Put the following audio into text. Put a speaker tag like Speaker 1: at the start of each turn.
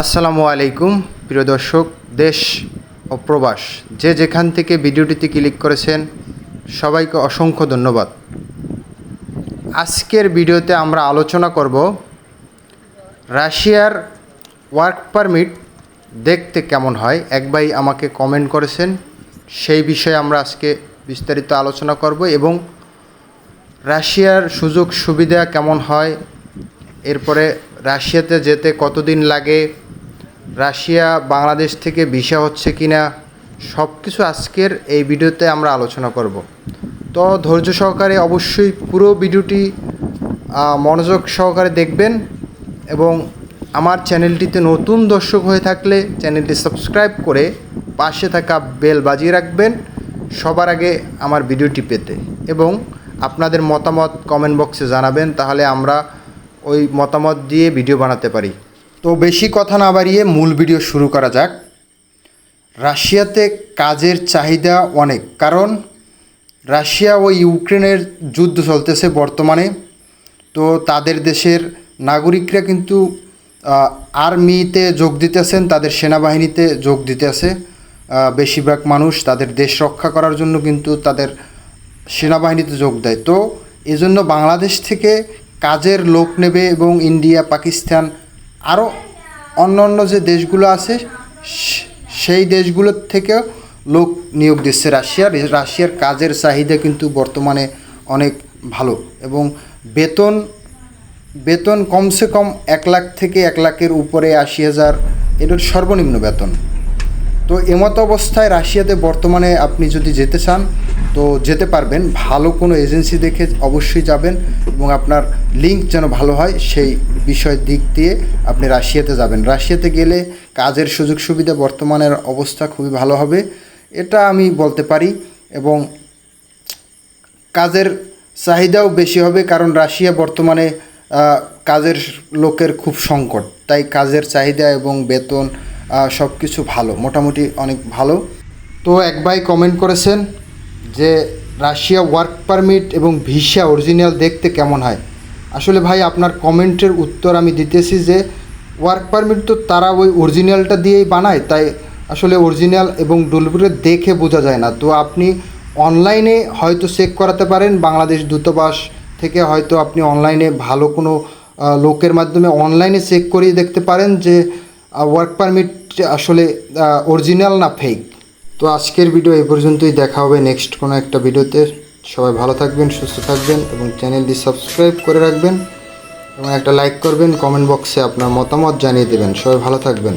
Speaker 1: আসসালামু আলাইকুম, প্রিয় দর্শক, দেশ ও প্রবাস। যে যেখান থেকে ভিডিওটিতে ক্লিক করেছেন, সবাইকে অসংখ্য ধন্যবাদ। আজকের ভিডিওতে আমরা আলোচনা করব রাশিয়ার ওয়ার্ক পারমিট দেখতে কেমন হয়। এক ভাই আমাকে কমেন্ট করেছেন, সেই বিষয়ে আমরা আজকে বিস্তারিত আলোচনা করব এবং রাশিয়ার সুযোগ সুবিধা কেমন হয়, এরপরে রাশিয়াতে যেতে কতদিন লাগে রাশিয়া, বাংলাদেশ থেকে ভিসা হচ্ছে কি না সব কিছু আজকের এই ভিডিওতে আমরা আলোচনা করব। তো ধৈর্য সহকারে অবশ্যই পুরো ভিডিওটি মনোযোগ সহকারে দেখবেন এবং আমার চ্যানেলটিতে নতুন দর্শক হয়ে থাকলে চ্যানেলটি সাবস্ক্রাইব করে পাশে থাকা বেল বাজিয়ে রাখবেন সবার আগে আমার ভিডিওটি পেতে এবং আপনাদের মতামত কমেন্ট বক্সে জানাবেন, তাহলে আমরা ওই মতামত দিয়ে ভিডিও বানাতে পারি। তো বেশি কথা না বাড়িয়ে মূল ভিডিও শুরু করা যাক। রাশিয়াতে কাজের চাহিদা অনেক, কারণ রাশিয়া ও ইউক্রেনের যুদ্ধ চলতেছে বর্তমানে। তো তাদের দেশের নাগরিকরা কিন্তু আর্মিতে যোগ দিতেছেন, তাদের সেনাবাহিনীতে যোগ দিতেছে। বেশিরভাগ মানুষ তাদের দেশ রক্ষা করার জন্য কিন্তু তাদের সেনাবাহিনীতে যোগ দেয়। তো এজন্য বাংলাদেশ থেকে কাজের লোক নেবে এবং ইন্ডিয়া, পাকিস্তান আরও অন্য অন্য যে দেশগুলো আছে সেই দেশগুলোর থেকেও লোক নিয়োগ দিচ্ছে। রাশিয়ার রাশিয়ার কাজের চাহিদা কিন্তু বর্তমানে অনেক ভালো এবং বেতন বেতন কমসে কম এক লাখ থেকে এক লাখের উপরে আশি হাজার এটার সর্বনিম্ন বেতন। তো এমতো অবস্থায় রাশিয়াতে বর্তমানে আপনি যদি যেতে চান তো যেতে পারবেন। ভালো কোনো এজেন্সি দেখে অবশ্যই যাবেন এবং আপনার লিঙ্ক যেন ভালো হয় সেই বিষয় দিক দিয়ে আপনি রাশিয়াতে যাবেন। রাশিয়াতে গেলে কাজের সুযোগ সুবিধা বর্তমানের অবস্থা খুবই ভালো হবে, এটা আমি বলতে পারি এবং কাজের চাহিদাও বেশি হবে কারণ রাশিয়া বর্তমানে কাজের লোকের খুব সংকট। তাই কাজের চাহিদা এবং বেতন সব কিছু ভালো, মোটামুটি অনেক ভালো। তো এক ভাই কমেন্ট করেছেন যে রাশিয়া ওয়ার্ক পারমিট এবং ভিসা অরিজিনাল দেখতে কেমন হয়। আসলে ভাই, আপনার কমেন্টের উত্তর আমি দিতেছি যে ওয়ার্ক পারমিট তো তারা ওই অরিজিনালটা দিয়েই বানায়, তাই আসলে অরিজিনাল এবং ডুপ্লিকেট দেখে বোঝা যায় না। তো আপনি অনলাইনে হয়তো চেক করাতে পারেন, বাংলাদেশ দূতাবাস থেকে হয়তো আপনি অনলাইনে ভালো কোনো লোকের মাধ্যমে অনলাইনে চেক করিয়ে দেখতে পারেন যে ওয়ার্ক পারমিট আসলে অরিজিনাল না ফেক তো আজকের ভিডিও এই পর্যন্তই। দেখা হবে নেক্সট কোনো একটা ভিডিওতে। সবাই ভালো থাকবেন, সুস্থ থাকবেন এবং চ্যানেলটি সাবস্ক্রাইব করে রাখবেন এবং একটা লাইক করবেন। কমেন্ট বক্সে আপনার মতামত জানিয়ে দেবেন। সবাই ভালো থাকবেন।